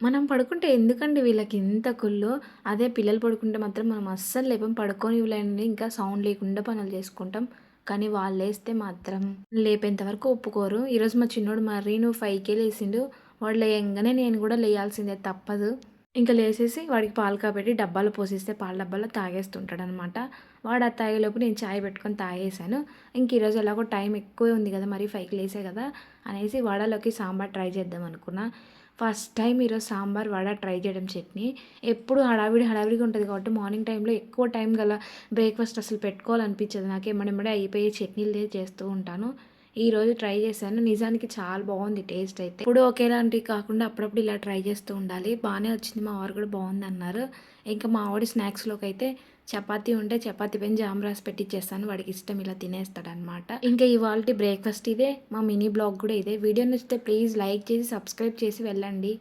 మనం పడుకుంటే ఎందుకండి వీళ్ళకి ఇంత కుళ్ళు. అదే పిల్లలు పడుకుంటే మాత్రం మనం అస్సలు లేపం. పడుకొని ఇవ్వలేండి ఇంకా సౌండ్ లేకుండా పనులు చేసుకుంటాం. కానీ వాళ్ళు లేస్తే మాత్రం లేపేంత వరకు ఒప్పుకోరు. ఈరోజు మా చిన్నోడు మరీ నువ్వు 5కే లేసిండు. వాడు లేయంగానే నేను కూడా లేయాల్సిందే తప్పదు. ఇంకా లేసేసి వాడికి పాలు కాబట్టి డబ్బాలో పోసిస్తే పాల డబ్బాలో తాగేస్తుంటాడనమాట. వాడు ఆ తాగేలోపు నేను చాయ్ పెట్టుకొని తాగేసాను. ఇంక ఈరోజు ఎలాగో టైం ఎక్కువే ఉంది కదా! మరీ 5కి లేసే కదా! అనేసి వడలోకి సాంబార్ ట్రై చేద్దాం అనుకున్నా. ఫస్ట్ టైం ఈరోజు సాంబార్, వడ ట్రై చేయడం చట్నీ. ఎప్పుడు హడావిడి హడావిడిగా ఉంటుంది కాబట్టి మార్నింగ్ టైంలో ఎక్కువ టైం గల బ్రేక్‌ఫాస్ట్ అసలు పెట్టుకోవాలనిపించదు. నాకు ఎమ్మడెమ్మడే అయిపోయే చట్నీలు చేస్తూ ఉంటాను. ఈరోజు ట్రై చేశాను. నిజానికి చాలా బాగుంది టేస్ట్ అయితే. ఇప్పుడు ఒకేలాంటివి కాకుండా అప్పుడప్పుడు ఇలా ట్రై చేస్తూ ఉండాలి. బాగానే వచ్చింది. మా వారు కూడా బాగుంది అన్నారు ఇంకా మా ఆవిడ స్నాక్స్లోకి అయితే చపాతీ ఉంటే చపాతీ పైన జామ్ రాసి పెట్టిచ్చేస్తాను. వాడికి ఇష్టం ఇలా తినేస్తాడనమాట. ఇంకా ఇవాళ బ్రేక్‌ఫాస్ట్ ఇదే. మా మినీ బ్లాగ్ కూడా ఇదే. వీడియో నచ్చితే ప్లీజ్ లైక్ చేసి, సబ్స్క్రైబ్ చేసి వెళ్ళండి.